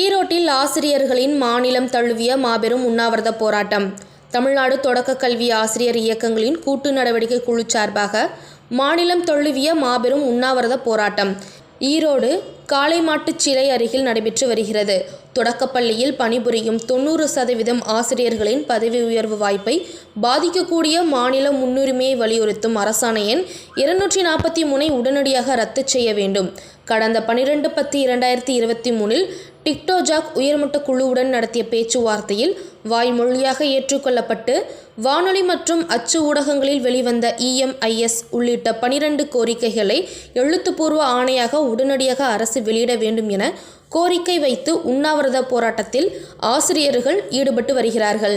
ஈரோட்டில் ஆசிரியர்களின் மாநிலம் தழுவிய மாபெரும் உண்ணாவிரத போராட்டம். தமிழ்நாடு தொடக்க கல்வி ஆசிரியர் இயக்கங்களின் கூட்டு நடவடிக்கை குழு சார்பாக மாநிலம் தழுவிய மாபெரும் உண்ணாவிரத போராட்டம். ஈரோடு காளைமாட்டுச் சிலை அருகில் நடைபெற்று வருகிறது. தொடக்கப்பள்ளியில் பணிபுரியும் தொண்ணூறு சதவீதம் ஆசிரியர்களின் பதவி உயர்வு வாய்ப்பை பாதிக்கக்கூடிய மாநில முன்னுரிமையை வலியுறுத்தும் அரசாணை எண் இருநூற்றி நாற்பத்தி மூனை உடனடியாக ரத்து செய்ய வேண்டும். கடந்த பனிரெண்டு பத்து இரண்டாயிரத்தி இருபத்தி மூணில் டிக்டோஜாக் உயர்மட்ட குழுவுடன் நடத்திய பேச்சுவார்த்தையில் வாய்மொழியாக ஏற்றுக்கொள்ளப்பட்டு வானொலி மற்றும் அச்சு ஊடகங்களில் வெளிவந்த இஎம்ஐஎஸ் உள்ளிட்ட பனிரெண்டு கோரிக்கைகளை எழுத்துப்பூர்வ ஆணையாக உடனடியாக அரசு வெளியிட வேண்டும் என கோரிக்கை வைத்து உண்ணாவிரத போராட்டத்தில் ஆசிரியர்கள் ஈடுபட்டு வருகிறார்கள்.